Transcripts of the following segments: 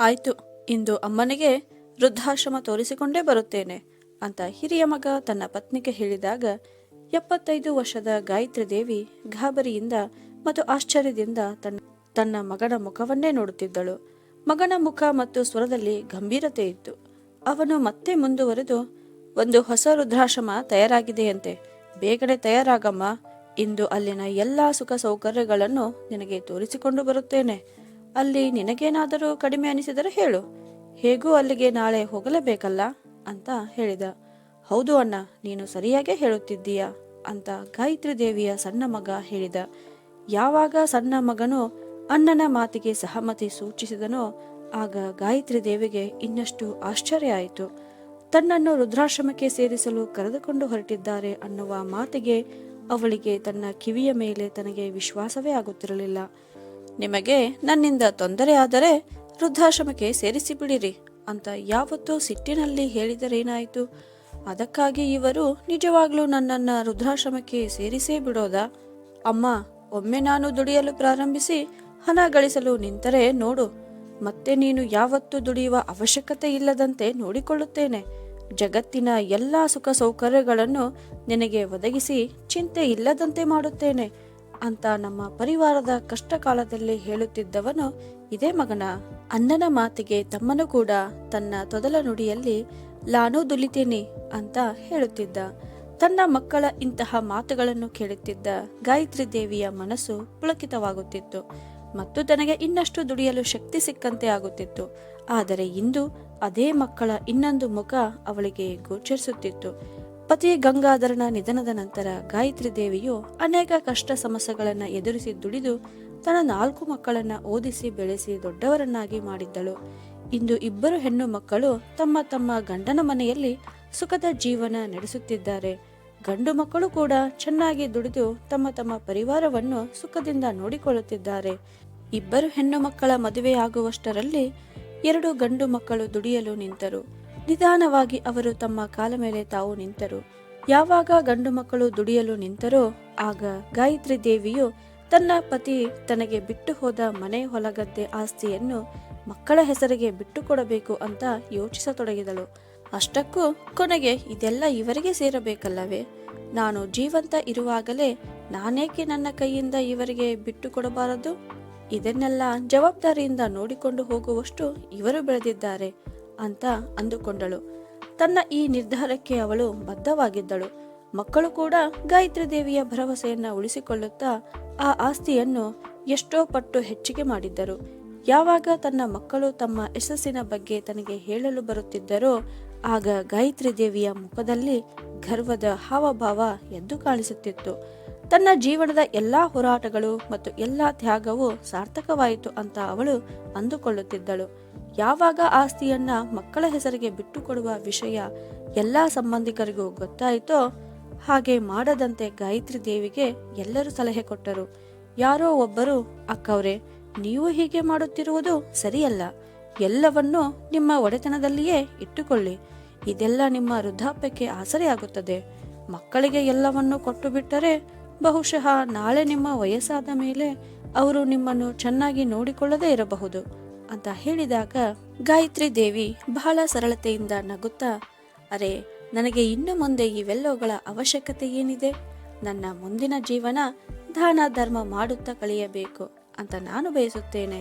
ಆಯ್ತು, ಇಂದು ಅಮ್ಮನಿಗೆ ವೃದ್ಧಾಶ್ರಮ ತೋರಿಸಿಕೊಂಡೇ ಬರುತ್ತೇನೆ ಅಂತ ಹಿರಿಯ ಮಗ ತನ್ನ ಪತ್ನಿಗೆ ಹೇಳಿದಾಗ, ಎಪ್ಪತ್ತೈದು ವರ್ಷದ ಗಾಯತ್ರಿ ದೇವಿ ಗಾಬರಿಯಿಂದ ಮತ್ತು ಆಶ್ಚರ್ಯದಿಂದ ತನ್ನ ತನ್ನ ಮಗನ ಮುಖವನ್ನೇ ನೋಡುತ್ತಿದ್ದಳು. ಮಗನ ಮುಖ ಮತ್ತು ಸ್ವರದಲ್ಲಿ ಗಂಭೀರತೆ ಇತ್ತು. ಅವನು ಮತ್ತೆ ಮುಂದುವರೆದು, ಒಂದು ಹೊಸ ವೃದ್ಧಾಶ್ರಮ ತಯಾರಾಗಿದೆಯಂತೆ, ಬೇಗನೆ ತಯಾರಾಗಮ್ಮ, ಇಂದು ಅಲ್ಲಿನ ಎಲ್ಲಾ ಸುಖ ಸೌಕರ್ಯಗಳನ್ನು ನಿನಗೆ ತೋರಿಸಿಕೊಂಡು ಬರುತ್ತೇನೆ. ಅಲ್ಲಿ ನಿನಗೇನಾದರೂ ಕಡಿಮೆ ಅನಿಸಿದರೆ ಹೇಳು. ಹೇಗೂ ಅಲ್ಲಿಗೆ ನಾಳೆ ಹೋಗಲೇಬೇಕಲ್ಲ? ಅಂತ ಹೇಳಿದ. ಹೌದು ಅಣ್ಣ, ನೀನು ಸರಿಯಾಗೇ ಹೇಳುತ್ತಿದ್ದೀಯ? ಅಂತ ಗಾಯತ್ರಿ ದೇವಿಯ ಸಣ್ಣ ಮಗ ಹೇಳಿದ. ಯಾವಾಗ ಸಣ್ಣ ಮಗನು ಅಣ್ಣನ ಮಾತಿಗೆ ಸಹಮತಿ ಸೂಚಿಸಿದನೋ ಆಗ ಗಾಯತ್ರಿ ದೇವಿಗೆ ಇನ್ನಷ್ಟು ಆಶ್ಚರ್ಯ ಆಯಿತು. ತನ್ನನ್ನು ರುದ್ರಾಶ್ರಮಕ್ಕೆ ಸೇರಿಸಲು ಕರೆದುಕೊಂಡು ಹೊರಟಿದ್ದಾರೆ ಅನ್ನುವ ಮಾತಿಗೆ ಅವಳಿಗೆ ತನ್ನ ಕಿವಿಯ ಮೇಲೆ ತನಗೆ ವಿಶ್ವಾಸವೇ ಆಗುತ್ತಿರಲಿಲ್ಲ. ನಿಮಗೆ ನನ್ನಿಂದ ತೊಂದರೆ ಆದರೆ ವೃದ್ಧಾಶ್ರಮಕ್ಕೆ ಸೇರಿಸಿ ಬಿಡಿರಿ ಅಂತ ಯಾವತ್ತೋ ಸಿಟ್ಟಿನಲ್ಲಿ ಹೇಳಿದರೇನಾಯಿತು? ಅದಕ್ಕಾಗಿ ಇವರು ನಿಜವಾಗ್ಲೂ ನನ್ನನ್ನು ವೃದ್ಧಾಶ್ರಮಕ್ಕೆ ಸೇರಿಸೇ ಬಿಡೋದಾ? ಅಮ್ಮ, ಒಮ್ಮೆ ನಾನು ದುಡಿಯಲು ಪ್ರಾರಂಭಿಸಿ ಹಣ ಗಳಿಸಲು ನಿಂತರೆ ನೋಡು, ಮತ್ತೆ ನೀನು ಯಾವತ್ತೂ ದುಡಿಯುವ ಅವಶ್ಯಕತೆ ಇಲ್ಲದಂತೆ ನೋಡಿಕೊಳ್ಳುತ್ತೇನೆ. ಜಗತ್ತಿನ ಎಲ್ಲಾ ಸುಖ ಸೌಕರ್ಯಗಳನ್ನು ನಿನಗೆ ಒದಗಿಸಿ ಚಿಂತೆ ಇಲ್ಲದಂತೆ ಮಾಡುತ್ತೇನೆ. ಅಂತ ನಮ್ಮ ಪರಿವಾರದ ಕಷ್ಟ ಕಾಲದಲ್ಲಿ ಹೇಳುತ್ತಿದ್ದವನು ಇದೇ ಮಗನ. ಅಣ್ಣನ ಮಾತಿಗೆ ತಮ್ಮನು ಕೂಡ ತನ್ನ ತೊದಲ ನುಡಿಯಲ್ಲಿ ಲಾನೂ ದುಲಿತೇನೆ ಅಂತ ಹೇಳುತ್ತಿದ್ದ. ತನ್ನ ಮಕ್ಕಳ ಇಂತಹ ಮಾತುಗಳನ್ನು ಕೇಳುತ್ತಿದ್ದ ಗಾಯತ್ರಿ ದೇವಿಯ ಮನಸ್ಸು ಪುಳಕಿತವಾಗುತ್ತಿತ್ತು. ಮತ್ತು ತನಗೆ ಇನ್ನಷ್ಟು ದುಡಿಯಲು ಶಕ್ತಿ ಸಿಕ್ಕಂತೆ ಆಗುತ್ತಿತ್ತು. ಆದರೆ ಇಂದು ಅದೇ ಮಕ್ಕಳ ಇನ್ನೊಂದು ಮುಖ ಅವಳಿಗೆ ಗೋಚರಿಸುತ್ತಿತ್ತು. ಪತಿ ಗಂಗಾಧರನ ನಿಧನದ ನಂತರ ಗಾಯತ್ರಿ ದೇವಿಯು ಅನೇಕ ಕಷ್ಟ ಸಮಸ್ಯೆಗಳನ್ನು ಎದುರಿಸಿ ದುಡಿದು ತನ್ನ ನಾಲ್ಕು ಮಕ್ಕಳನ್ನ ಓದಿಸಿ ಬೆಳೆಸಿ ದೊಡ್ಡವರನ್ನಾಗಿ ಮಾಡಿದ್ದಳು. ಇಂದು ಇಬ್ಬರು ಹೆಣ್ಣು ಮಕ್ಕಳು ತಮ್ಮ ತಮ್ಮ ಗಂಡನ ಮನೆಯಲ್ಲಿ ಸುಖದ ಜೀವನ ನಡೆಸುತ್ತಿದ್ದಾರೆ. ಗಂಡು ಮಕ್ಕಳು ಕೂಡ ಚೆನ್ನಾಗಿ ದುಡಿದು ತಮ್ಮ ತಮ್ಮ ಪರಿವಾರವನ್ನು ಸುಖದಿಂದ ನೋಡಿಕೊಳ್ಳುತ್ತಿದ್ದಾರೆ. ಇಬ್ಬರು ಹೆಣ್ಣು ಮಕ್ಕಳ ಮದುವೆಯಾಗುವಷ್ಟರಲ್ಲಿ ಎರಡು ಗಂಡು ಮಕ್ಕಳು ದುಡಿಯಲು ನಿಂತರು. ನಿಧಾನವಾಗಿ ಅವರು ತಮ್ಮ ಕಾಲ ಮೇಲೆ ತಾವು ನಿಂತರು. ಯಾವಾಗ ಗಂಡು ಮಕ್ಕಳು ದುಡಿಯಲು ನಿಂತರೋ, ಆಗ ಗಾಯತ್ರಿ ದೇವಿಯು ತನ್ನ ಪತಿ ತನಗೆ ಬಿಟ್ಟು ಹೋದ ಮನೆ ಹೊಲಗದ್ದೆ ಆಸ್ತಿಯನ್ನು ಮಕ್ಕಳ ಹೆಸರಿಗೆ ಬಿಟ್ಟು ಕೊಡಬೇಕು ಅಂತ ಯೋಚಿಸತೊಡಗಿದಳು. ಅಷ್ಟಕ್ಕೂ ಕೊನೆಗೆ ಇದೆಲ್ಲ ಇವರಿಗೆ ಸೇರಬೇಕಲ್ಲವೇ? ನಾನು ಜೀವಂತ ಇರುವಾಗಲೇ ನಾನೇಕೆ ನನ್ನ ಕೈಯಿಂದ ಇವರಿಗೆ ಬಿಟ್ಟು ಕೊಡಬಾರದು? ಇದನ್ನೆಲ್ಲ ಜವಾಬ್ದಾರಿಯಿಂದ ನೋಡಿಕೊಂಡು ಹೋಗುವಷ್ಟು ಇವರು ಬೆಳೆದಿದ್ದಾರೆ. ಅಂತ ಅಂದುಕೊಂಡಳು. ತನ್ನ ಈ ನಿರ್ಧಾರಕ್ಕೆ ಅವಳು ಬದ್ಧವಾಗಿದ್ದಳು. ಮಕ್ಕಳು ಕೂಡ ಗಾಯತ್ರಿ ದೇವಿಯ ಭರವಸೆಯನ್ನ ಉಳಿಸಿಕೊಳ್ಳುತ್ತಾ ಆ ಆಸ್ತಿಯನ್ನು ಎಷ್ಟೋ ಪಟ್ಟು ಹೆಚ್ಚಿಗೆ ಮಾಡಿದ್ದರು. ಯಾವಾಗ ತನ್ನ ಮಕ್ಕಳು ತಮ್ಮ ಯಶಸ್ಸಿನ ಬಗ್ಗೆ ತನಗೆ ಹೇಳಲು ಬರುತ್ತಿದ್ದರೋ, ಆಗ ಗಾಯತ್ರಿ ದೇವಿಯ ಮುಖದಲ್ಲಿ ಗರ್ವದ ಹಾವಭಾವ ಎದ್ದು ಕಾಣಿಸುತ್ತಿತ್ತು. ತನ್ನ ಜೀವನದ ಎಲ್ಲಾ ಹೋರಾಟಗಳು ಮತ್ತು ಎಲ್ಲಾ ತ್ಯಾಗವು ಸಾರ್ಥಕವಾಯಿತು ಅಂತ ಅವಳು ಅಂದುಕೊಳ್ಳುತ್ತಿದ್ದಳು. ಯಾವಾಗ ಆಸ್ತಿಯನ್ನ ಮಕ್ಕಳ ಹೆಸರಿಗೆ ಬಿಟ್ಟುಕೊಡುವ ವಿಷಯ ಎಲ್ಲ ಸಂಬಂಧಿಕರಿಗೂ ಗೊತ್ತಾಯಿತೋ ಹಾಗೆ ಮಾಡದಂತೆ ಗಾಯತ್ರಿ ದೇವಿಗೆ ಎಲ್ಲರೂ ಸಲಹೆ ಕೊಟ್ಟರು. ಯಾರೋ ಒಬ್ಬರು, ಅಕ್ಕವ್ರೆ, ನೀವು ಹೀಗೆ ಮಾಡುತ್ತಿರುವುದು ಸರಿಯಲ್ಲ. ಎಲ್ಲವನ್ನೂ ನಿಮ್ಮ ಒಡೆತನದಲ್ಲಿಯೇ ಇಟ್ಟುಕೊಳ್ಳಿ. ಇದೆಲ್ಲ ನಿಮ್ಮ ವೃದ್ಧಾಪ್ಯಕ್ಕೆ ಆಸರೆಯಾಗುತ್ತದೆ. ಮಕ್ಕಳಿಗೆ ಎಲ್ಲವನ್ನೂ ಕೊಟ್ಟು ಬಿಟ್ಟರೆ ಬಹುಶಃ ನಾಳೆ ನಿಮ್ಮ ವಯಸ್ಸಾದ ಮೇಲೆ ಅವರು ನಿಮ್ಮನ್ನು ಚೆನ್ನಾಗಿ ನೋಡಿಕೊಳ್ಳದೇ ಇರಬಹುದು. ಅಂತ ಹೇಳಿದಾಗ, ಗಾಯತ್ರಿ ದೇವಿ, ಬಹಳ ಸರಳತೆಯಿಂದ ನಗುತ್ತಾ, ಅರೆ, ನನಗೆ ಇನ್ನು ಮುಂದೆ ಇವೆಲ್ಲವುಗಳ ಅವಶ್ಯಕತೆ ಏನಿದೆ? ನನ್ನ ಮುಂದಿನ ಜೀವನ ದಾನ ಧರ್ಮ ಮಾಡುತ್ತಾ ಕಳೆಯಬೇಕು ಅಂತ ನಾನು ಬಯಸುತ್ತೇನೆ.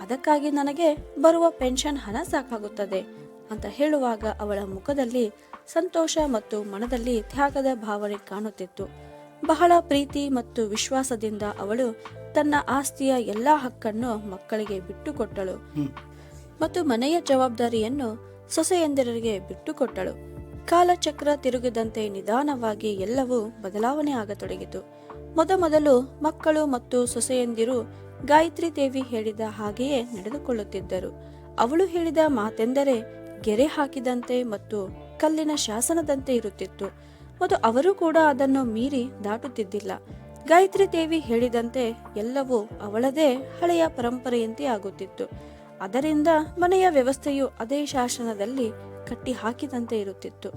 ಅದಕ್ಕಾಗಿ ನನಗೆ ಬರುವ ಪೆನ್ಷನ್ ಹಣ ಸಾಕಾಗುತ್ತದೆ ಅಂತ ಹೇಳುವಾಗ ಅವಳ ಮುಖದಲ್ಲಿ ಸಂತೋಷ ಮತ್ತು ಮನದಲ್ಲಿ ತ್ಯಾಗದ ಭಾವನೆ ಕಾಣುತ್ತಿತ್ತು. ಬಹಳ ಪ್ರೀತಿ ಮತ್ತು ವಿಶ್ವಾಸದಿಂದ ಅವಳು ತನ್ನ ಆಸ್ತಿಯ ಎಲ್ಲಾ ಹಕ್ಕನ್ನು ಮಕ್ಕಳಿಗೆ ಬಿಟ್ಟುಕೊಟ್ಟಳು. ಮತ್ತು ಮನೆಯ ಜವಾಬ್ದಾರಿಯನ್ನು ಸೊಸೆಯಂದಿರರಿಗೆ ಬಿಟ್ಟುಕೊಟ್ಟಳು. ಕಾಲಚಕ್ರ ತಿರುಗಿದಂತೆ ನಿಧಾನವಾಗಿ ಎಲ್ಲವೂ ಬದಲಾವಣೆ ಆಗತೊಡಗಿತು. ಮೊದಮೊದಲು ಮಕ್ಕಳು ಮತ್ತು ಸೊಸೆಯಂದಿರು ಗಾಯತ್ರಿ ದೇವಿ ಹೇಳಿದ ಹಾಗೆಯೇ ನಡೆದುಕೊಳ್ಳುತ್ತಿದ್ದರು. ಅವಳು ಹೇಳಿದ ಮಾತೆಂದರೆ ಗೆರೆ ಹಾಕಿದಂತೆ ಮತ್ತು ಕಲ್ಲಿನ ಶಾಸನದಂತೆ ಇರುತ್ತಿತ್ತು. ಮತ್ತು ಅವರು ಕೂಡ ಅದನ್ನು ಮೀರಿ ದಾಟುತ್ತಿದ್ದಿಲ್ಲ. ಗಾಯತ್ರಿ ದೇವಿ ಹೇಳಿದಂತೆ ಎಲ್ಲವೂ ಅವಳದೇ ಹಳೆಯ ಪರಂಪರೆಯಂತೆ ಆಗುತ್ತಿತ್ತು. ಅದರಿಂದ ಮನೆಯ ವ್ಯವಸ್ಥೆಯು ಅದೇ ಶಾಸನದಲ್ಲಿ ಕಟ್ಟಿ ಹಾಕಿದಂತೆ ಇರುತ್ತಿತ್ತು.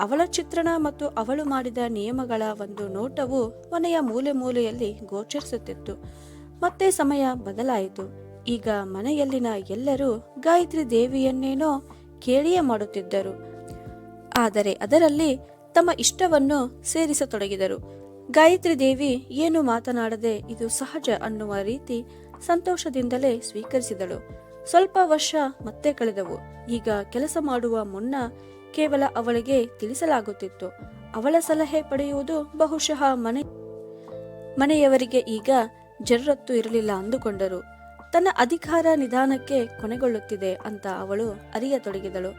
ಅವಳ ಚಿತ್ರಣ ಮತ್ತು ಅವಳು ಮಾಡಿದ ನಿಯಮಗಳ ಒಂದು ನೋಟವು ಮನೆಯ ಮೂಲೆ ಮೂಲೆಯಲ್ಲಿ ಗೋಚರಿಸುತ್ತಿತ್ತು. ಮತ್ತೆ ಸಮಯ ಬದಲಾಯಿತು. ಈಗ ಮನೆಯಲ್ಲಿನ ಎಲ್ಲರೂ ಗಾಯತ್ರಿ ದೇವಿಯನ್ನೇನೋ ಕೇಳಿಯೇ ಮಾಡುತ್ತಿದ್ದರು. ಆದರೆ ಅದರಲ್ಲಿ ತಮ್ಮ ಇಷ್ಟವನ್ನು ಸೇರಿಸತೊಡಗಿದರು. ಗಾಯತ್ರಿ ದೇವಿ ಏನು ಮಾತನಾಡದೆ ಇದು ಸಹಜ ಅನ್ನುವ ರೀತಿ ಸಂತೋಷದಿಂದಲೇ ಸ್ವೀಕರಿಸಿದಳು. ಸ್ವಲ್ಪ ವರ್ಷ ಮತ್ತೆ ಕಳೆದವು. ಈಗ ಕೆಲಸ ಮಾಡುವ ಮುನ್ನ ಕೇವಲ ಅವಳಿಗೆ ತಿಳಿಸಲಾಗುತ್ತಿತ್ತು. ಅವಳ ಸಲಹೆ ಪಡೆಯುವುದು ಬಹುಶಃ ಮನೆ ಮನೆಯವರಿಗೆ ಈಗ ಜರರತ್ತು ಇರಲಿಲ್ಲ ಅಂದುಕೊಂಡರು. ತನ್ನ ಅಧಿಕಾರ ನಿಧಾನಕ್ಕೆ ಕೊನೆಗೊಳ್ಳುತ್ತಿದೆ ಅಂತ ಅವಳು ಅರಿಯತೊಡಗಿದಳು.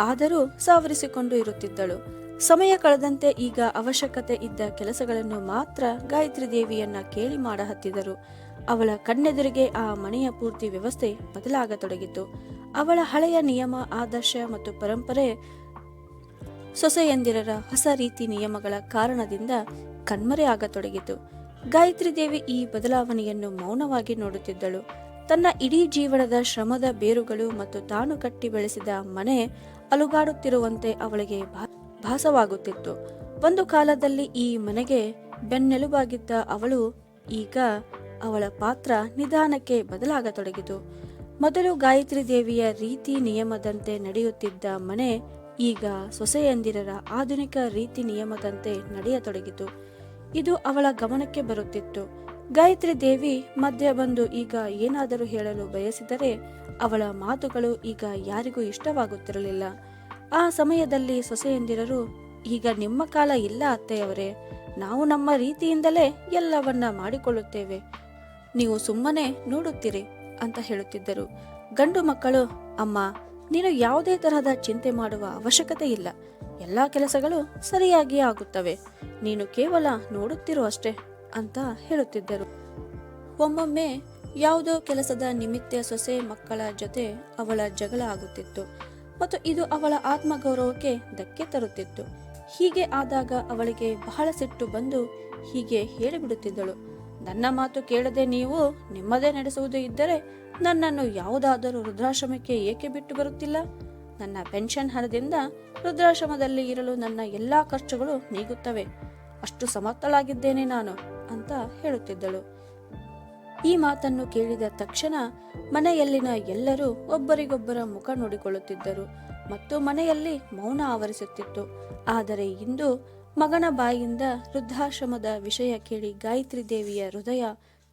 ಆದರೂ ಸಾವರಿಸಿಕೊಂಡು ಇರುತ್ತಿದ್ದಳು. ಸಮಯ ಕಳೆದಂತೆ ಈಗ ಅವಶ್ಯಕತೆ ಇದ್ದ ಕೆಲಸಗಳನ್ನು ಮಾತ್ರ ಗಾಯತ್ರಿ ದೇವಿಯನ್ನ ಕೇಳಿ ಮಾಡಹತ್ತಿದರು. ಅವಳ ಕಣ್ಣೆದುರಿಗೆ ಆ ಮನೆಯ ಪೂರ್ತಿ ವ್ಯವಸ್ಥೆ ಬದಲಾಗತೊಡಗಿತು. ಅವಳ ಹಳೆಯ ನಿಯಮ, ಆದರ್ಶ ಮತ್ತು ಪರಂಪರೆ ಸೊಸೆಯಂದಿರರ ಹೊಸ ರೀತಿ ನಿಯಮಗಳ ಕಾರಣದಿಂದ ಕಣ್ಮರೆ ಆಗತೊಡಗಿತು. ಗಾಯತ್ರಿ ದೇವಿ ಈ ಬದಲಾವಣೆಯನ್ನು ಮೌನವಾಗಿ ನೋಡುತ್ತಿದ್ದಳು. ತನ್ನ ಇಡೀ ಜೀವನದ ಶ್ರಮದ ಬೇರುಗಳು ಮತ್ತು ತಾನು ಕಟ್ಟಿ ಬೆಳೆಸಿದ ಮನೆ ಅಲುಗಾಡುತ್ತಿರುವಂತೆ ಅವಳಿಗೆ ಭಾಸವಾಗುತ್ತಿತ್ತು ಒಂದು ಕಾಲದಲ್ಲಿ ಈ ಮನೆಗೆ ಬೆನ್ನೆಲುಬಾಗಿದ್ದ ಅವಳು ಈಗ ಅವಳ ಪಾತ್ರ ನಿಧಾನಕ್ಕೆ ಬದಲಾಗತೊಡಗಿತು. ಮೊದಲು ಗಾಯತ್ರಿ ದೇವಿಯ ರೀತಿ ನಿಯಮದಂತೆ ನಡೆಯುತ್ತಿದ್ದ ಮನೆ ಈಗ ಸೊಸೆಯಂದಿರರ ಆಧುನಿಕ ರೀತಿ ನಿಯಮದಂತೆ ನಡೆಯತೊಡಗಿತು. ಇದು ಅವಳ ಗಮನಕ್ಕೆ ಬರುತ್ತಿತ್ತು. ಗಾಯತ್ರಿ ದೇವಿ ಮಧ್ಯ ಬಂದು ಈಗ ಏನಾದರೂ ಹೇಳಲು ಬಯಸಿದರೆ ಅವಳ ಮಾತುಗಳು ಈಗ ಯಾರಿಗೂ ಇಷ್ಟವಾಗುತ್ತಿರಲಿಲ್ಲ. ಆ ಸಮಯದಲ್ಲಿ ಸೊಸೆಯಂದಿರರು, ಈಗ ನಿಮ್ಮ ಕಾಲ ಇಲ್ಲ ಅತ್ತೆಯವರೇ, ನಾವು ನಮ್ಮ ರೀತಿಯಿಂದಲೇ ಎಲ್ಲವನ್ನ ಮಾಡಿಕೊಳ್ಳುತ್ತೇವೆ. ನೀವು ಸುಮ್ಮನೆ ನೋಡುತ್ತೀರಿ, ಅಂತ ಹೇಳುತ್ತಿದ್ದರು. ಗಂಡು ಮಕ್ಕಳು, ಅಮ್ಮ, ನೀನು ಯಾವುದೇ ತರಹದ ಚಿಂತೆ ಮಾಡುವ ಅವಶ್ಯಕತೆ ಇಲ್ಲ. ಎಲ್ಲಾ ಕೆಲಸಗಳು ಸರಿಯಾಗಿ ಆಗುತ್ತವೆ. ನೀನು ಕೇವಲ ನೋಡುತ್ತಿರು ಅಷ್ಟೇ, ಅಂತ ಹೇಳುತ್ತಿದ್ದರು. ಒಮ್ಮೊಮ್ಮೆ ಯಾವುದೋ ಕೆಲಸದ ನಿಮಿತ್ತ ಸೊಸೆ ಮಕ್ಕಳ ಜೊತೆ ಅವಳ ಜಗಳ ಆಗುತ್ತಿತ್ತು. ಮತ್ತು ಇದು ಅವಳ ಆತ್ಮಗೌರವಕ್ಕೆ ಧಕ್ಕೆ ತರುತ್ತಿತ್ತು. ಹೀಗೆ ಆದಾಗ ಅವಳಿಗೆ ಬಹಳ ಸಿಟ್ಟು ಬಂದು ಹೀಗೆ ಹೇಳಿಬಿಡುತ್ತಿದ್ದಳು. ನನ್ನ ಮಾತು ಕೇಳದೆ ನೀವು ನಿಮ್ಮದೇ ನಡೆಸುವುದು ಇದ್ದರೆ ನನ್ನನ್ನು ಯಾವುದಾದರೂ ವೃದ್ಧಾಶ್ರಮಕ್ಕೆ ಏಕೆ ಬಿಟ್ಟು ಬರುತ್ತಿಲ್ಲ? ನನ್ನ ಪೆನ್ಷನ್ ಹಣದಿಂದ ವೃದ್ಧಾಶ್ರಮದಲ್ಲಿ ಇರಲು ನನ್ನ ಎಲ್ಲಾ ಖರ್ಚುಗಳು ನೀಗುತ್ತವೆ. ಅಷ್ಟು ಸಮರ್ಥಳಾಗಿದ್ದೇನೆ ನಾನು ಅಂತ ಹೇಳುತ್ತಿದ್ದಳು. ಈ ಮಾತನ್ನು ಕೇಳಿದ ತಕ್ಷಣ ಮನೆಯಲ್ಲಿನ ಎಲ್ಲರೂ ಒಬ್ಬರಿಗೊಬ್ಬರ ಮುಖ ನೋಡಿಕೊಳ್ಳುತ್ತಿದ್ದರು. ಮತ್ತು ಮನೆಯಲ್ಲಿ ಮೌನ ಆವರಿಸುತ್ತಿತ್ತು. ಆದರೆ ಇಂದು ಮಗನ ಬಾಯಿಂದ ವೃದ್ಧಾಶ್ರಮದ ವಿಷಯ ಕೇಳಿ ಗಾಯತ್ರಿ ದೇವಿಯ ಹೃದಯ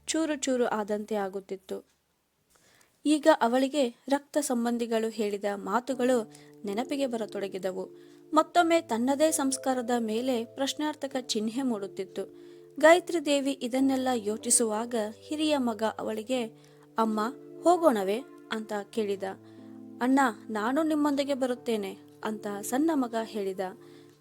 ಚೂರು ಚೂರು ಆದಂತೆ ಆಗುತ್ತಿತ್ತು. ಈಗ ಅವಳಿಗೆ ರಕ್ತ ಸಂಬಂಧಿಗಳು ಹೇಳಿದ ಮಾತುಗಳು ನೆನಪಿಗೆ ಬರತೊಡಗಿದವು. ಮತ್ತೊಮ್ಮೆ ತನ್ನದೇ ಸಂಸ್ಕಾರದ ಮೇಲೆ ಪ್ರಶ್ನಾರ್ಥಕ ಚಿಹ್ನೆ ಮೂಡುತ್ತಿತ್ತು. ಗಾಯತ್ರಿ ದೇವಿ ಇದನ್ನೆಲ್ಲ ಯೋಚಿಸುವಾಗ ಹಿರಿಯ ಮಗ ಅವಳಿಗೆ, ಅಮ್ಮ, ಹೋಗೋಣವೇ? ಅಂತ ಕೇಳಿದ. ಅಣ್ಣ, ನಾನು ನಿಮ್ಮೊಂದಿಗೆ ಬರುತ್ತೇನೆ, ಅಂತ ಸಣ್ಣ ಮಗ ಹೇಳಿದ.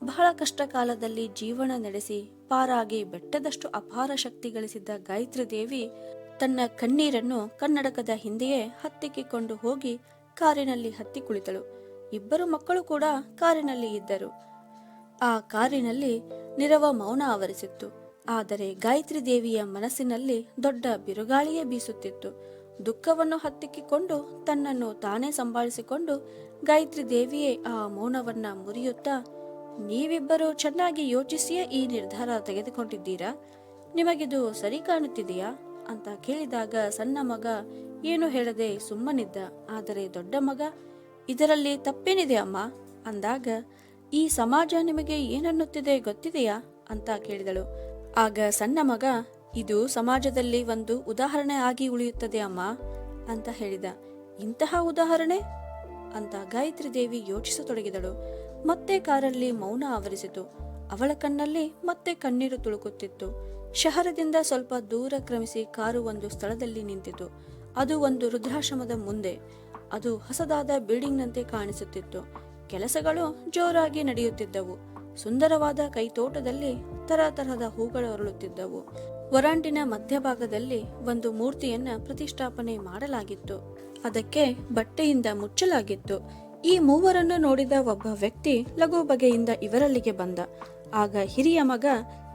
ಬಹಳ ಕಷ್ಟ ಕಾಲದಲ್ಲಿ ಜೀವನ ನಡೆಸಿ ಪಾರಾಗಿ ಬೆಟ್ಟದಷ್ಟು ಅಪಾರ ಶಕ್ತಿ ಗಳಿಸಿದ್ದ ಗಾಯತ್ರಿ ದೇವಿ ತನ್ನ ಕಣ್ಣೀರನ್ನು ಕನ್ನಡಕದ ಹಿಂದೆಯೇ ಹತ್ತಿಕ್ಕಿಕೊಂಡು ಹೋಗಿ ಕಾರಿನಲ್ಲಿ ಹತ್ತಿ ಕುಳಿತಳು. ಇಬ್ಬರು ಮಕ್ಕಳು ಕೂಡ ಕಾರಿನಲ್ಲಿ ಇದ್ದರು. ಆ ಕಾರಿನಲ್ಲಿ ನಿರವ ಮೌನ ಆವರಿಸಿತ್ತು. ಆದರೆ ಗಾಯತ್ರಿ ದೇವಿಯ ಮನಸ್ಸಿನಲ್ಲಿ ದೊಡ್ಡ ಬಿರುಗಾಳಿಯೇ ಬೀಸುತ್ತಿತ್ತು. ದುಃಖವನ್ನು ಹತ್ತಿಕ್ಕಿಕೊಂಡು ತನ್ನನ್ನು ತಾನೇ ಸಂಭಾಳಿಸಿಕೊಂಡು ಗಾಯತ್ರಿ ದೇವಿಯೇ ಆ ಮೌನವನ್ನ ಮುರಿಯುತ್ತಾ, ನೀವಿಬ್ಬರು ಚೆನ್ನಾಗಿ ಯೋಚಿಸಿಯೇ ಈ ನಿರ್ಧಾರ ತೆಗೆದುಕೊಂಡಿದ್ದೀರಾ? ನಿಮಗಿದು ಸರಿ ಕಾಣುತ್ತಿದೆಯಾ? ಅಂತ ಕೇಳಿದಾಗ ಸಣ್ಣ ಮಗ, ಏನು ಹೇಳದೆ ಸುಮ್ಮನಿದ್ದ? ಆದರೆ ದೊಡ್ಡ ಮಗ, ಇದರಲ್ಲಿ ತಪ್ಪೇನಿದೆ ಅಮ್ಮ? ಅಂದಾಗ, ಈ ಸಮಾಜ ನಿಮಗೆ ಏನನ್ನುತ್ತಿದೆ ಗೊತ್ತಿದೆಯಾ? ಅಂತ ಕೇಳಿದಳು. ಆಗ ಸಣ್ಣ ಮಗ, ಇದು ಸಮಾಜದಲ್ಲಿ ಒಂದು ಉದಾಹರಣೆ ಆಗಿ ಉಳಿಯುತ್ತದೆ ಅಮ್ಮ ಅಂತ ಹೇಳಿದ. ಇಂತಹ ಉದಾಹರಣೆ? ಅಂತ ಗಾಯತ್ರಿ ದೇವಿ ಯೋಚಿಸತೊಡಗಿದಳು. ಮತ್ತೆ ಕಾರಲ್ಲಿ ಮೌನ ಆವರಿಸಿತು. ಅವಳ ಕಣ್ಣಲ್ಲಿ ಮತ್ತೆ ಕಣ್ಣೀರು ತುಳುಕುತ್ತಿತ್ತು. ಶಹರದಿಂದ ಸ್ವಲ್ಪ ದೂರ ಕ್ರಮಿಸಿ ಕಾರು ಒಂದು ಸ್ಥಳದಲ್ಲಿ ನಿಂತಿತು. ಅದು ಒಂದು ವೃದ್ಧಾಶ್ರಮದ ಮುಂದೆ. ಅದು ಹೊಸದಾದ ಬಿಲ್ಡಿಂಗ್ನಂತೆ ಕಾಣಿಸುತ್ತಿತ್ತು. ಕೆಲಸಗಳು ಜೋರಾಗಿ ನಡೆಯುತ್ತಿದ್ದವು. ಸುಂದರವಾದ ಕೈತೋಟದಲ್ಲಿ ತರತರಹದ ಹೂಗಳು ಅರಳುತ್ತಿದ್ದವು. ವರಾಂಡಿನ ಮಧ್ಯಭಾಗದಲ್ಲಿ ಒಂದು ಮೂರ್ತಿಯನ್ನ ಪ್ರತಿಷ್ಠಾಪನೆ ಮಾಡಲಾಗಿತ್ತು. ಅದಕ್ಕೆ ಬಟ್ಟೆಯಿಂದ ಮುಚ್ಚಲಾಗಿತ್ತು. ಈ ಮೂವರನ್ನು ನೋಡಿದ ಒಬ್ಬ ವ್ಯಕ್ತಿ ಲಘು ಬಗೆಯಿಂದ ಇವರಲ್ಲಿಗೆ ಬಂದ. ಆಗ ಹಿರಿಯ ಮಗ,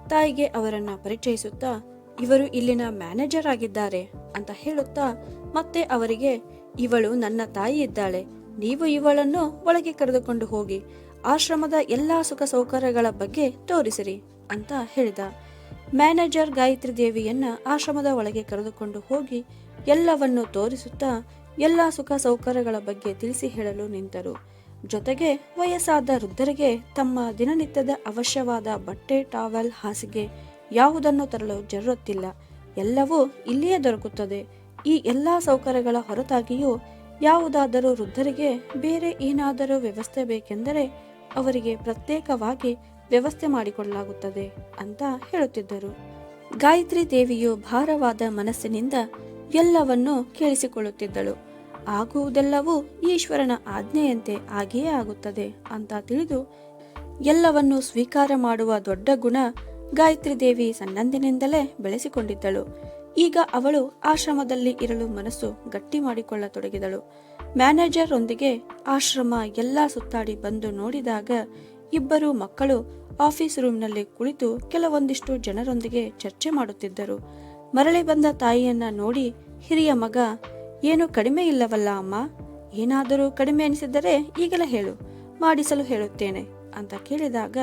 ತಾಯಿಗೆ ಅವರನ್ನ ಪರಿಚಯಿಸುತ್ತಾ, ಇವರು ಇಲ್ಲಿನ ಮ್ಯಾನೇಜರ್ ಆಗಿದ್ದಾರೆ ಅಂತ ಹೇಳುತ್ತಾ, ಮತ್ತೆ ಅವರಿಗೆ, ಇವಳು ನನ್ನ ತಾಯಿ ಇದ್ದಾಳೆ ನೀವು ಇವಳನ್ನು ಒಳಗೆ ಕರೆದುಕೊಂಡು ಹೋಗಿ. ಆಶ್ರಮದ ಎಲ್ಲಾ ಸುಖ ಸೌಕರ್ಯಗಳ ಬಗ್ಗೆ ತೋರಿಸಿರಿ ಅಂತ ಹೇಳಿದ. ಮ್ಯಾನೇಜರ್ ಗಾಯತ್ರಿ ದೇವಿಯನ್ನ ಆಶ್ರಮದ ಒಳಗೆ ಕರೆದುಕೊಂಡು ಹೋಗಿ ಎಲ್ಲವನ್ನು ತೋರಿಸುತ್ತಾ ಎಲ್ಲ ಸುಖ ಸೌಕರ್ಯಗಳ ಬಗ್ಗೆ ತಿಳಿಸಿ ಹೇಳಲು ನಿಂತರು. ಜೊತೆಗೆ ವಯಸ್ಸಾದ ವೃದ್ಧರಿಗೆ ತಮ್ಮ ದಿನನಿತ್ಯದ ಅವಶ್ಯವಾದ ಬಟ್ಟೆ, ಟಾವೆಲ್, ಹಾಸಿಗೆ ಯಾವುದನ್ನು ತರಲು ಜರುತ್ತಿಲ್ಲ ಎಲ್ಲವೂ ಇಲ್ಲಿಯೇ ದೊರಕುತ್ತದೆ. ಈ ಎಲ್ಲ ಸೌಕರ್ಯಗಳ ಹೊರತಾಗಿಯೂ ಯಾವುದಾದರೂ ವೃದ್ಧರಿಗೆ ಬೇರೆ ಏನಾದರೂ ವ್ಯವಸ್ಥೆ ಬೇಕೆಂದರೆ ಅವರಿಗೆ ಪ್ರತ್ಯೇಕವಾಗಿ ವ್ಯವಸ್ಥೆ ಮಾಡಿಕೊಳ್ಳಲಾಗುತ್ತದೆ ಅಂತ ಹೇಳುತ್ತಿದ್ದರು. ಗಾಯತ್ರಿ ದೇವಿಯು ಭಾರವಾದ ಮನಸ್ಸಿನಿಂದ ಎಲ್ಲವನ್ನೂ ಕೇಳಿಸಿಕೊಳ್ಳುತ್ತಿದ್ದಳು. ಆಗುವುದೆಲ್ಲವೂ ಈಶ್ವರನ ಆಜ್ಞೆಯಂತೆ ಆಗಿಯೇ ಆಗುತ್ತದೆ ಅಂತ ತಿಳಿದು ಎಲ್ಲವನ್ನು ಸ್ವೀಕಾರ ಮಾಡುವ ದೊಡ್ಡ ಗುಣ ಗಾಯತ್ರಿ ದೇವಿ ಸಣ್ಣಂದಿನಿಂದಲೇ ಬೆಳೆಸಿಕೊಂಡಿದ್ದಳು. ಈಗ ಅವಳು ಆಶ್ರಮದಲ್ಲಿ ಇರಲು ಮನಸ್ಸು ಗಟ್ಟಿ ಮಾಡಿಕೊಳ್ಳತೊಡಗಿದಳು. ಮ್ಯಾನೇಜರ್ ಒಂದಿಗೆ ಆಶ್ರಮ ಎಲ್ಲ ಸುತ್ತಾಡಿ ಬಂದು ನೋಡಿದಾಗ ಇಬ್ಬರು ಮಕ್ಕಳು ಆಫೀಸ್ ರೂಮ್ನಲ್ಲಿ ಕುಳಿತು ಕೆಲವೊಂದಿಷ್ಟು ಜನರೊಂದಿಗೆ ಚರ್ಚೆ ಮಾಡುತ್ತಿದ್ದರು. ಮರಳಿ ಬಂದ ತಾಯಿಯನ್ನ ನೋಡಿ ಹಿರಿಯ ಮಗ, ಏನು ಕಡಿಮೆ ಇಲ್ಲವಲ್ಲ ಅಮ್ಮ? ಏನಾದರೂ ಕಡಿಮೆ ಅನಿಸಿದ್ದರೆ ಈಗಲೇ ಹೇಳು, ಮಾಡಿಸಲು ಹೇಳುತ್ತೇನೆ ಅಂತ ಕೇಳಿದಾಗ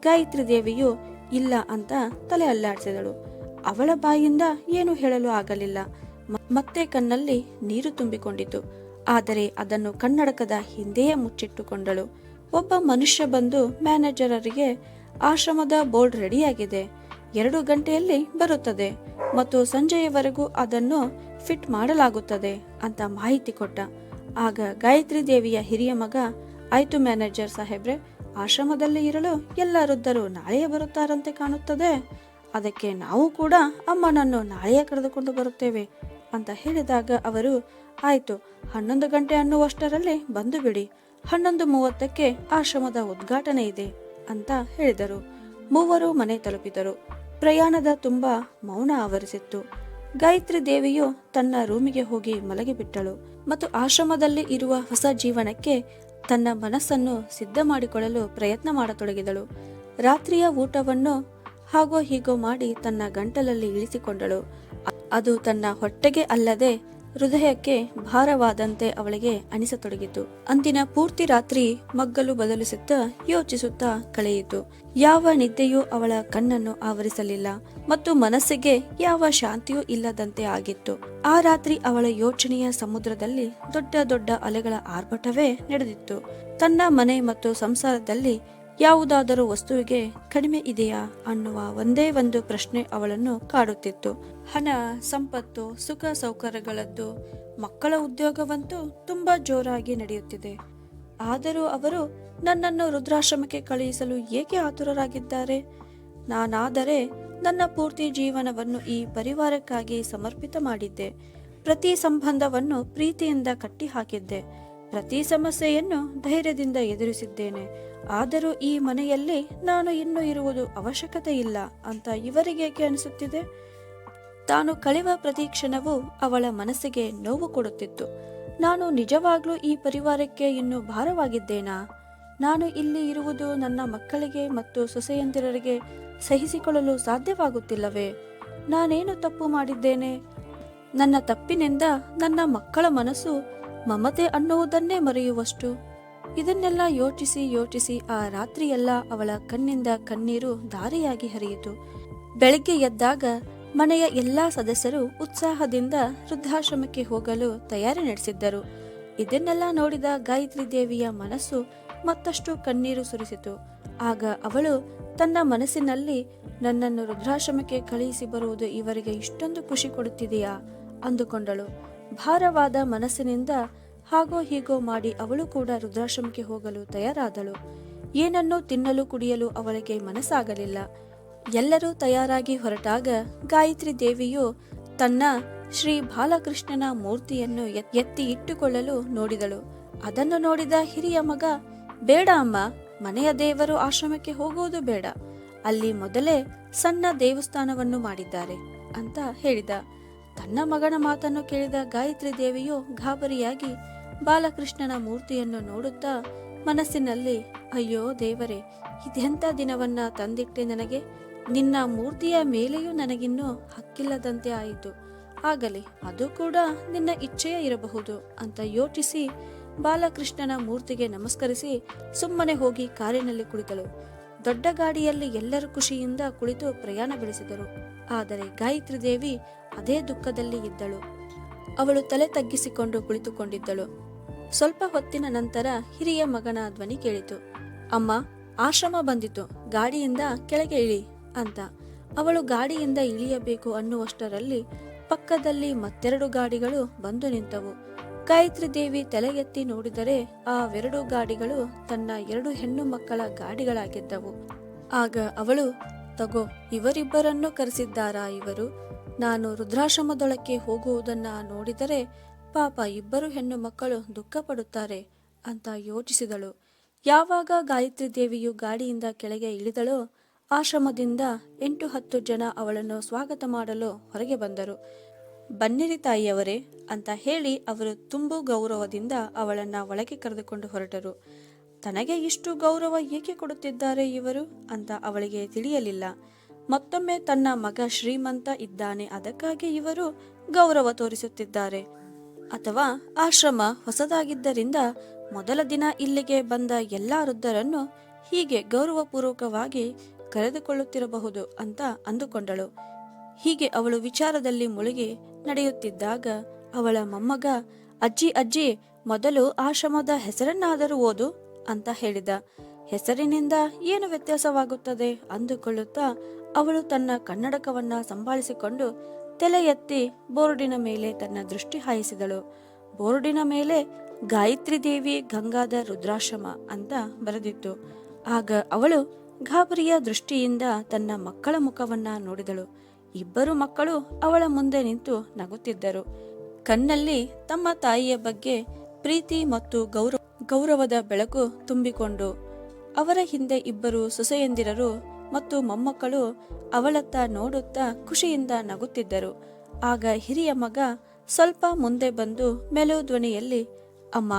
ಗಾಯತ್ರಿ ದೇವಿಯು, ಇಲ್ಲ ಅಂತ ತಲೆ ಅಲ್ಲಾಡಿಸಿದಳು. ಅವಳ ಬಾಯಿಂದ ಏನು ಹೇಳಲು ಆಗಲಿಲ್ಲ. ಮತ್ತೆ ಕಣ್ಣಲ್ಲಿ ನೀರು ತುಂಬಿಕೊಂಡಿತು. ಆದರೆ ಅದನ್ನು ಕನ್ನಡಕದ ಹಿಂದೆಯೇ ಮುಚ್ಚಿಟ್ಟುಕೊಂಡಳು. ಒಬ್ಬ ಮನುಷ್ಯ ಬಂದು ಮ್ಯಾನೇಜರರಿಗೆ, ಆಶ್ರಮದ ಬೋರ್ಡ್ ರೆಡಿಯಾಗಿದೆ. ಎರಡು ಗಂಟೆಯಲ್ಲಿ ಬರುತ್ತದೆ. ಮತ್ತು ಸಂಜೆಯವರೆಗೂ ಅದನ್ನು ಫಿಟ್ ಮಾಡಲಾಗುತ್ತದೆ ಅಂತ ಮಾಹಿತಿ ಕೊಟ್ಟ. ಆಗ ಗಾಯತ್ರಿ ದೇವಿಯ ಹಿರಿಯ ಮಗ, ಆಯ್ತು ಮ್ಯಾನೇಜರ್ ಸಾಹೇಬ್ರೆ, ಆಶ್ರಮದಲ್ಲಿ ಇರಲು ಎಲ್ಲ ವೃದ್ಧರು ನಾಳೆಯೇ ಬರುತ್ತಾರಂತೆ ಕಾಣುತ್ತದೆ. ಅದಕ್ಕೆ ನಾವು ಕೂಡ ಅಮ್ಮನನ್ನು ನಾಳೆಯೇ ಕರೆದುಕೊಂಡು ಬರುತ್ತೇವೆ ಅಂತ ಹೇಳಿದಾಗ ಅವರು, ಆಯಿತು, ಹನ್ನೊಂದು ಗಂಟೆ ಅನ್ನುವಷ್ಟರಲ್ಲಿ ಬಂದು ಬಿಡಿ. ಹನ್ನೊಂದು ಮೂವತ್ತಕ್ಕೆ ಆಶ್ರಮದ ಉದ್ಘಾಟನೆ ಇದೆ, ಅಂತ ಹೇಳಿದರು. ಮೂವರು ಮನೆ ತಲುಪಿದರು. ಪ್ರಯಾಣದ ತುಂಬ ಮೌನ ಆವರಿಸಿತ್ತು. ಗಾಯತ್ರಿ ದೇವಿಯು ತನ್ನ ರೂಮಿಗೆ ಹೋಗಿ ಮಲಗಿಬಿಟ್ಟಳು ಮತ್ತು ಆಶ್ರಮದಲ್ಲಿ ಇರುವ ಹೊಸ ಜೀವನಕ್ಕೆ ತನ್ನ ಮನಸ್ಸನ್ನು ಸಿದ್ಧ ಮಾಡಿಕೊಳ್ಳಲು ಪ್ರಯತ್ನ ಮಾಡತೊಡಗಿದಳು. ರಾತ್ರಿಯ ಊಟವನ್ನು ಹಾಗೋ ಹೀಗೋ ಮಾಡಿ ತನ್ನ ಗಂಟಲಲ್ಲಿ ಇಳಿಸಿಕೊಂಡಳು. ಅದು ತನ್ನ ಹೊಟ್ಟೆಗೆ ಅಲ್ಲದೆ ಹೃದಯಕ್ಕೆ ಭಾರವಾದಂತೆ ಅವಳಿಗೆ ಅನಿಸತೊಡಗಿತು. ಅಂದಿನ ಪೂರ್ತಿ ರಾತ್ರಿ ಮಗ್ಗಲು ಬದಲಿಸುತ್ತಾ ಯೋಚಿಸುತ್ತಾ ಕಳೆಯಿತು. ಯಾವ ನಿದ್ದೆಯೂ ಅವಳ ಕಣ್ಣನ್ನು ಆವರಿಸಲಿಲ್ಲ ಮತ್ತು ಮನಸ್ಸಿಗೆ ಯಾವ ಶಾಂತಿಯೂ ಇಲ್ಲದಂತೆ ಆಗಿತ್ತು. ಆ ರಾತ್ರಿ ಅವಳ ಯೋಚನೆಯ ಸಮುದ್ರದಲ್ಲಿ ದೊಡ್ಡ ದೊಡ್ಡ ಅಲೆಗಳ ಆರ್ಭಟವೇ ನಡೆದಿತ್ತು. ತನ್ನ ಮನೆ ಮತ್ತು ಸಂಸಾರದಲ್ಲಿ ಯಾವುದಾದರೂ ವಸ್ತುವಿಗೆ ಕಡಿಮೆ ಇದೆಯಾ ಅನ್ನುವ ಒಂದೇ ಒಂದು ಪ್ರಶ್ನೆ ಅವಳನ್ನು ಕಾಡುತ್ತಿತ್ತು. ಹಣ, ಸಂಪತ್ತು, ಸುಖ ಸೌಕರ್ಯಗಳದ್ದು ಮಕ್ಕಳ ಉದ್ಯೋಗವಂತೂ ತುಂಬಾ ಜೋರಾಗಿ ನಡೆಯುತ್ತಿದೆ. ಆದರೂ ಅವರು ನನ್ನನ್ನು ರುದ್ರಾಶ್ರಮಕ್ಕೆ ಕಳುಹಿಸಲು ಏಕೆ ಆತುರರಾಗಿದ್ದಾರೆ? ನಾನಾದರೆ ನನ್ನ ಪೂರ್ತಿ ಜೀವನವನ್ನು ಈ ಪರಿವಾರಕ್ಕಾಗಿ ಸಮರ್ಪಿತ ಮಾಡಿದ್ದೆ. ಪ್ರತಿ ಸಂಬಂಧವನ್ನು ಪ್ರೀತಿಯಿಂದ ಕಟ್ಟಿ ಹಾಕಿದ್ದೆ ಪ್ರತಿ ಸಮಸ್ಯೆಯನ್ನು ಧೈರ್ಯದಿಂದ ಎದುರಿಸಿದ್ದೇನೆ. ಆದರೂ ಈ ಮನೆಯಲ್ಲಿ ನಾನು ಇನ್ನು ಇರುವುದು ಅವಶ್ಯಕತೆ ಇಲ್ಲ ಅಂತ ಇವರಿಗೇಕೆ ಅನಿಸುತ್ತಿದೆ? ತಾನು ಕಳೆವ ಪ್ರತಿ ಅವಳ ಮನಸ್ಸಿಗೆ ನೋವು ಕೊಡುತ್ತಿತ್ತು. ನಾನು ನಿಜವಾಗ್ಲೂ ಈ ಪರಿವಾರಕ್ಕೆ ಇನ್ನು ಭಾರವಾಗಿದ್ದೇನಾ? ನಾನು ಇಲ್ಲಿ ಇರುವುದು ನನ್ನ ಮಕ್ಕಳಿಗೆ ಮತ್ತು ಸೊಸೆಯಂದಿರರಿಗೆ ಸಹಿಸಿಕೊಳ್ಳಲು ಸಾಧ್ಯವಾಗುತ್ತಿಲ್ಲವೇ? ನಾನೇನು ತಪ್ಪು ಮಾಡಿದ್ದೇನೆ? ನನ್ನ ತಪ್ಪಿನಿಂದ ನನ್ನ ಮಕ್ಕಳ ಮನಸ್ಸು ಮಮತೆ ಅನ್ನುವುದನ್ನೇ ಮರೆಯುವಷ್ಟು. ಇದನ್ನೆಲ್ಲ ಯೋಚಿಸಿ ಯೋಚಿಸಿ ಆ ರಾತ್ರಿಯೆಲ್ಲ ಅವಳ ಕಣ್ಣಿಂದ ಕಣ್ಣೀರು ದಾರಿಯಾಗಿ ಹರಿಯಿತು. ಬೆಳಿಗ್ಗೆ ಎದ್ದಾಗ ಮನೆಯ ಎಲ್ಲಾ ಸದಸ್ಯರು ಉತ್ಸಾಹದಿಂದ ವೃದ್ಧಾಶ್ರಮಕ್ಕೆ ಹೋಗಲು ತಯಾರಿ ನಡೆಸಿದ್ದರು. ಇದನ್ನೆಲ್ಲ ನೋಡಿದ ಗಾಯತ್ರಿ ದೇವಿಯ ಮನಸ್ಸು ಮತ್ತಷ್ಟು ಕಣ್ಣೀರು ಸುರಿಸಿತು. ಆಗ ಅವಳು ತನ್ನ ಮನಸ್ಸಿನಲ್ಲಿ, ನನ್ನನ್ನು ವೃದ್ಧಾಶ್ರಮಕ್ಕೆ ಕಳುಹಿಸಿ ಬರುವುದು ಇವರಿಗೆ ಇಷ್ಟೊಂದು ಖುಷಿ ಕೊಡುತ್ತಿದೆಯಾ? ಅಂದುಕೊಂಡಳು. ಭಾರವಾದ ಮನಸ್ಸಿನಿಂದ ಹಾಗೋ ಹೀಗೋ ಮಾಡಿ ಅವಳು ಕೂಡ ರುದ್ರಾಶ್ರಮಕ್ಕೆ ಹೋಗಲು ತಯಾರಾದಳು. ಏನನ್ನೂ ತಿನ್ನಲು ಕುಡಿಯಲು ಅವಳಿಗೆ ಮನಸ್ಸಾಗಲಿಲ್ಲ. ಎಲ್ಲರೂ ತಯಾರಾಗಿ ಹೊರಟಾಗ ಗಾಯತ್ರಿ ದೇವಿಯು ತನ್ನ ಶ್ರೀ ಬಾಲಕೃಷ್ಣನ ಮೂರ್ತಿಯನ್ನು ಎತ್- ಎತ್ತಿ ಇಟ್ಟುಕೊಳ್ಳಲು ನೋಡಿದಳು. ಅದನ್ನು ನೋಡಿದ ಹಿರಿಯ ಮಗ, ಬೇಡ ಅಮ್ಮ, ಮನೆಯ ದೇವರು ಆಶ್ರಮಕ್ಕೆ ಹೋಗುವುದು ಬೇಡ. ಅಲ್ಲಿ ಮೊದಲೇ ಸಣ್ಣ ದೇವಸ್ಥಾನವನ್ನು ಮಾಡಿದ್ದಾರೆ ಅಂತ ಹೇಳಿದ. ತನ್ನ ಮಗನ ಮಾತನ್ನು ಕೇಳಿದ ಗಾಯತ್ರಿ ದೇವಿಯು ಗಾಬರಿಯಾಗಿ ಬಾಲಕೃಷ್ಣನ ಮೂರ್ತಿಯನ್ನು ನೋಡುತ್ತಾ ಮನಸ್ಸಿನಲ್ಲಿ, ಅಯ್ಯೋ ದೇವರೇ ಇದೆಂಥ ದಿನವನ್ನ ತಂದಿಟ್ಟೆ ನನಗೆ? ನಿನ್ನ ಮೂರ್ತಿಯ ಮೇಲೆಯೂ ನನಗಿನ್ನೂ ಹಕ್ಕಿಲ್ಲದಂತೆ ಆಯಿತು. ಆಗಲಿ, ಅದು ಕೂಡ ನಿನ್ನ ಇಚ್ಛೆಯೇ ಇರಬಹುದು ಅಂತ ಯೋಚಿಸಿ ಬಾಲಕೃಷ್ಣನ ಮೂರ್ತಿಗೆ ನಮಸ್ಕರಿಸಿ ಸುಮ್ಮನೆ ಹೋಗಿ ಕಾರಿನಲ್ಲಿ ಕುಳಿತಳು. ದೊಡ್ಡ ಗಾಡಿಯಲ್ಲಿ ಎಲ್ಲರೂ ಖುಷಿಯಿಂದ ಕುಳಿತು ಪ್ರಯಾಣ ಬೆಳೆಸಿದರು. ಆದರೆ ಗಾಯತ್ರಿ ದೇವಿ ಅದೇ ದುಃಖದಲ್ಲಿ ಇದ್ದಳು. ಅವಳು ತಲೆ ತಗ್ಗಿಸಿಕೊಂಡು ಕುಳಿತುಕೊಂಡಿದ್ದಳು. ಸ್ವಲ್ಪ ಹೊತ್ತಿನ ನಂತರ ಹಿರಿಯ ಮಗನ ಧ್ವನಿ ಕೇಳಿತು. ಅಮ್ಮ, ಆಶ್ರಮ ಬಂದಿತು. ಗಾಡಿಯಿಂದ ಕೆಳಗೆ ಇಳಿ ಅಂತ. ಅವಳು ಗಾಡಿಯಿಂದ ಇಳಿಯಬೇಕು ಅನ್ನುವಷ್ಟರಲ್ಲಿ ಪಕ್ಕದಲ್ಲಿ ಮತ್ತೆರಡು ಗಾಡಿಗಳು ಬಂದು ನಿಂತವು. ಗಾಯತ್ರಿ ದೇವಿ ತಲೆ ಎತ್ತಿ ನೋಡಿದರೆ ಆ ಎರಡು ಗಾಡಿಗಳು ತನ್ನ ಎರಡು ಹೆಣ್ಣು ಮಕ್ಕಳ ಗಾಡಿಗಳಾಗಿದ್ದವು. ಆಗ ಅವಳು, ತಗೋ, ಇವರಿಬ್ಬರನ್ನು ಕರೆಸಿದ್ದಾರಾ ಇವರು? ನಾನು ರುದ್ರಾಶ್ರಮದೊಳಕ್ಕೆ ಹೋಗುವುದನ್ನ ನೋಡಿದರೆ ಪಾಪ ಇಬ್ಬರು ಹೆಣ್ಣು ಮಕ್ಕಳು ದುಃಖ ಪಡುತ್ತಾರೆ ಅಂತ ಯೋಚಿಸಿದಳು. ಯಾವಾಗ ಗಾಯತ್ರಿ ದೇವಿಯು ಗಾಡಿಯಿಂದ ಕೆಳಗೆ ಇಳಿದಳೋ ಆಶ್ರಮದಿಂದ ಎಂಟು ಹತ್ತು ಜನ ಅವಳನ್ನು ಸ್ವಾಗತ ಮಾಡಲು ಹೊರಗೆ ಬಂದರು. ಬನ್ನಿರಿ ತಾಯಿಯವರೇ ಅಂತ ಹೇಳಿ ಅವರು ತುಂಬು ಗೌರವದಿಂದ ಅವಳನ್ನ ಒಳಗೆ ಕರೆದುಕೊಂಡು ಹೊರಟರು. ತನಗೆ ಇಷ್ಟು ಗೌರವ ಏಕೆ ಕೊಡುತ್ತಿದ್ದಾರೆ ಇವರು? ಅಂತ ಅವಳಿಗೆ ತಿಳಿಯಲಿಲ್ಲ. ಮತ್ತೊಮ್ಮೆ ತನ್ನ ಮಗ ಶ್ರೀಮಂತ ಇದ್ದಾನೆ. ಅದಕ್ಕಾಗಿ ಇವರು ಗೌರವ ತೋರಿಸುತ್ತಿದ್ದಾರೆ. ಅಥವಾ ಆಶ್ರಮ ಹೊಸದಾಗಿದ್ದರಿಂದ ಮೊದಲ ದಿನ ಇಲ್ಲಿಗೆ ಬಂದ ಎಲ್ಲ ವೃದ್ಧರನ್ನು ಹೀಗೆ ಗೌರವಪೂರ್ವಕವಾಗಿ ಕರೆದುಕೊಳ್ಳುತ್ತಿರಬಹುದು ಅಂತ ಅಂದುಕೊಂಡಳು. ಹೀಗೆ ಅವಳು ವಿಚಾರದಲ್ಲಿ ಮುಳುಗಿ ನಡೆಯುತ್ತಿದ್ದಾಗ ಅವಳ ಮೊಮ್ಮಗ, ಅಜ್ಜಿ ಅಜ್ಜಿ, ಮೊದಲು ಆಶ್ರಮದ ಹೆಸರನ್ನಾದರೂ ಓದು ಅಂತ ಹೇಳಿದ. ಹೆಸರಿನಿಂದ ಏನು ವ್ಯತ್ಯಾಸವಾಗುತ್ತದೆ? ಅಂದುಕೊಳ್ಳುತ್ತಾ ಅವಳು ತನ್ನ ಕನ್ನಡಕವನ್ನ ಸಂಭಾಳಿಸಿಕೊಂಡು ತಲೆ ಎತ್ತಿ ಬೋರ್ಡಿನ ಮೇಲೆ ತನ್ನ ದೃಷ್ಟಿ ಹಾಯಿಸಿದಳು. ಬೋರ್ಡಿನ ಮೇಲೆ ಗಾಯತ್ರಿ ದೇವಿ ಗಂಗಾಧರ್ ರುದ್ರಾಶ್ರಮ ಅಂತ ಬರೆದಿತ್ತು. ಆಗ ಅವಳು ಗಾಬರಿಯ ದೃಷ್ಟಿಯಿಂದ ತನ್ನ ಮಕ್ಕಳ ಮುಖವನ್ನ ನೋಡಿದಳು. ಇಬ್ಬರು ಮಕ್ಕಳು ಅವಳ ಮುಂದೆ ನಿಂತು ನಗುತ್ತಿದ್ದರು. ಕಣ್ಣಲ್ಲಿ ತಮ್ಮ ತಾಯಿಯ ಬಗ್ಗೆ ಪ್ರೀತಿ ಮತ್ತು ಗೌರವ, ಗೌರವದ ಬೆಳಕು ತುಂಬಿಕೊಂಡು ಅವರ ಹಿಂದೆ ಇಬ್ಬರು ಸೊಸೆಯಂದಿರರು ಮತ್ತು ಮೊಮ್ಮಕ್ಕಳು ಅವಳತ್ತ ನೋಡುತ್ತಾ ಖುಷಿಯಿಂದ ನಗುತ್ತಿದ್ದರು. ಆಗ ಹಿರಿಯ ಮಗ ಸ್ವಲ್ಪ ಮುಂದೆ ಬಂದು ಮೆಲು ಧ್ವನಿಯಲ್ಲಿ, ಅಮ್ಮ,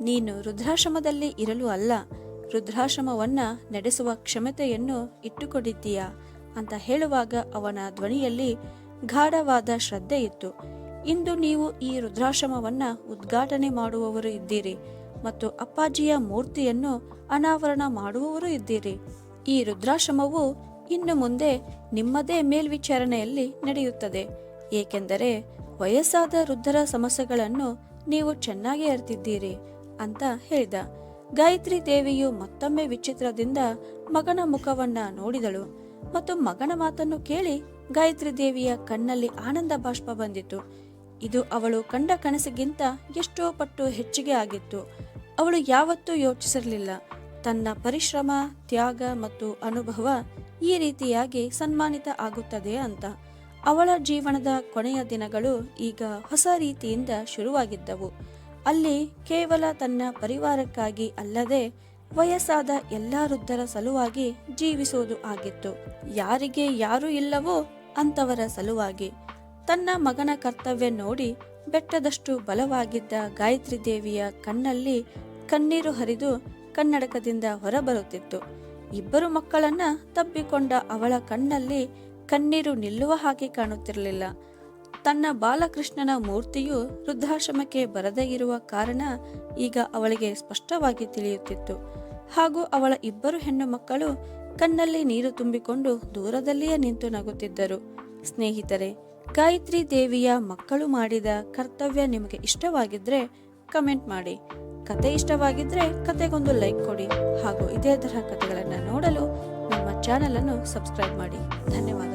ನೀನು ರುದ್ರಾಶ್ರಮದಲ್ಲಿ ಇರಲು ಅಲ್ಲ. ರುದ್ರಾಶ್ರಮವನ್ನ ನಡೆಸುವ ಕ್ಷಮತೆಯನ್ನು ಇಟ್ಟುಕೊಂಡಿದ್ದೀಯಾ? ಅಂತ ಹೇಳುವಾಗ ಅವನ ಧ್ವನಿಯಲ್ಲಿ ಗಾಢವಾದ ಶ್ರದ್ಧೆ ಇತ್ತು. ಇಂದು ನೀವು ಈ ರುದ್ರಾಶ್ರಮವನ್ನ ಉದ್ಘಾಟನೆ ಮಾಡುವವರು ಇದ್ದೀರಿ ಮತ್ತು ಅಪ್ಪಾಜಿಯ ಮೂರ್ತಿಯನ್ನು ಅನಾವರಣ ಮಾಡುವವರು ಇದ್ದೀರಿ. ಈ ರುದ್ರಾಶ್ರಮವು ಇನ್ನು ಮುಂದೆ ನಿಮ್ಮದೇ ಮೇಲ್ವಿಚಾರಣೆಯಲ್ಲಿ ನಡೆಯುತ್ತದೆ, ಏಕೆಂದರೆ ವಯಸ್ಸಾದ ವೃದ್ಧರ ಸಮಸ್ಯೆಗಳನ್ನು ನೀವು ಚೆನ್ನಾಗಿ ಅರಿತಿದ್ದೀರಿ ಅಂತ ಹೇಳಿದ. ಗಾಯತ್ರಿ ದೇವಿಯು ಮತ್ತೊಮ್ಮೆ ವಿಚಿತ್ರದಿಂದ ಮಗನ ಮುಖವನ್ನ ನೋಡಿದಳು ಮತ್ತು ಮಗನ ಮಾತನ್ನು ಕೇಳಿ ಗಾಯತ್ರಿ ದೇವಿಯ ಕಣ್ಣಲ್ಲಿ ಆನಂದ ಬಾಷ್ಪ ಬಂದಿತು. ಇದು ಅವಳು ಕಂಡ ಕನಸಿಗಿಂತ ಎಷ್ಟೋ ಪಟ್ಟು ಹೆಚ್ಚಿಗೆ ಆಗಿತ್ತು. ಅವಳು ಯಾವತ್ತೂ ಯೋಚಿಸಿರಲಿಲ್ಲ. ತನ್ನ ಪರಿಶ್ರಮ, ತ್ಯಾಗ ಮತ್ತು ಅನುಭವ ಈ ರೀತಿಯಾಗಿ ಸನ್ಮಾನಿತ ಆಗುತ್ತದೆ ಅಂತ. ಅವಳ ಜೀವನದ ಕೊನೆಯ ದಿನಗಳು ಈಗ ಹೊಸ ರೀತಿಯಿಂದ ಶುರುವಾಗಿದ್ದವು. ಅಲ್ಲಿ ಕೇವಲ ತನ್ನ ಪರಿವಾರಕ್ಕಾಗಿ ಅಲ್ಲದೆ ವಯಸ್ಸಾದ ಎಲ್ಲ ವೃದ್ಧರ ಸಲುವಾಗಿ ಜೀವಿಸುವುದು ಆಗಿತ್ತು. ಯಾರಿಗೆ ಯಾರು ಇಲ್ಲವೋ ಅಂತವರ ಸಲುವಾಗಿ. ತನ್ನ ಮಗನ ಕರ್ತವ್ಯ ನೋಡಿ ಬೆಟ್ಟದಷ್ಟು ಬಲವಾಗಿದ್ದ ಗಾಯತ್ರಿ ದೇವಿಯ ಕಣ್ಣಲ್ಲಿ ಕಣ್ಣೀರು ಹರಿದು ಕನ್ನಡಕದಿಂದ ಹೊರಬರುತ್ತಿತ್ತು. ಇಬ್ಬರು ಮಕ್ಕಳನ್ನ ತಬ್ಬಿಕೊಂಡ ಅವಳ ಕಣ್ಣಲ್ಲಿ ಕಣ್ಣೀರು ನಿಲ್ಲುವ ಹಾಗೆ ಕಾಣುತ್ತಿರಲಿಲ್ಲ. ತನ್ನ ಬಾಲಕೃಷ್ಣನ ಮೂರ್ತಿಯು ವೃದ್ಧಾಶ್ರಮಕ್ಕೆ ಬರದೇ ಇರುವ ಕಾರಣ ಈಗ ಅವಳಿಗೆ ಸ್ಪಷ್ಟವಾಗಿ ತಿಳಿಯುತ್ತಿತ್ತು. ಹಾಗೂ ಅವಳ ಇಬ್ಬರು ಹೆಣ್ಣು ಮಕ್ಕಳು ಕಣ್ಣಲ್ಲಿ ನೀರು ತುಂಬಿಕೊಂಡು ದೂರದಲ್ಲಿಯೇ ನಿಂತು ನಗುತ್ತಿದ್ದರು. ಸ್ನೇಹಿತರೆ, ಗಾಯತ್ರಿ ದೇವಿಯ ಮಕ್ಕಳು ಮಾಡಿದ ಕರ್ತವ್ಯ ನಿಮಗೆ ಇಷ್ಟವಾಗಿದ್ರೆ ಕಮೆಂಟ್ ಮಾಡಿ. ಕತೆ ಇಷ್ಟವಾಗಿದ್ರೆ ಕತೆಗೊಂದು ಲೈಕ್ ಕೊಡಿ ಹಾಗೂ ಇದೇ ತರಹ ಕತೆಗಳನ್ನು ನೋಡಲು ನಮ್ಮ ಚಾನಲನ್ನು ಸಬ್ಸ್ಕ್ರೈಬ್ ಮಾಡಿ. ಧನ್ಯವಾದಗಳು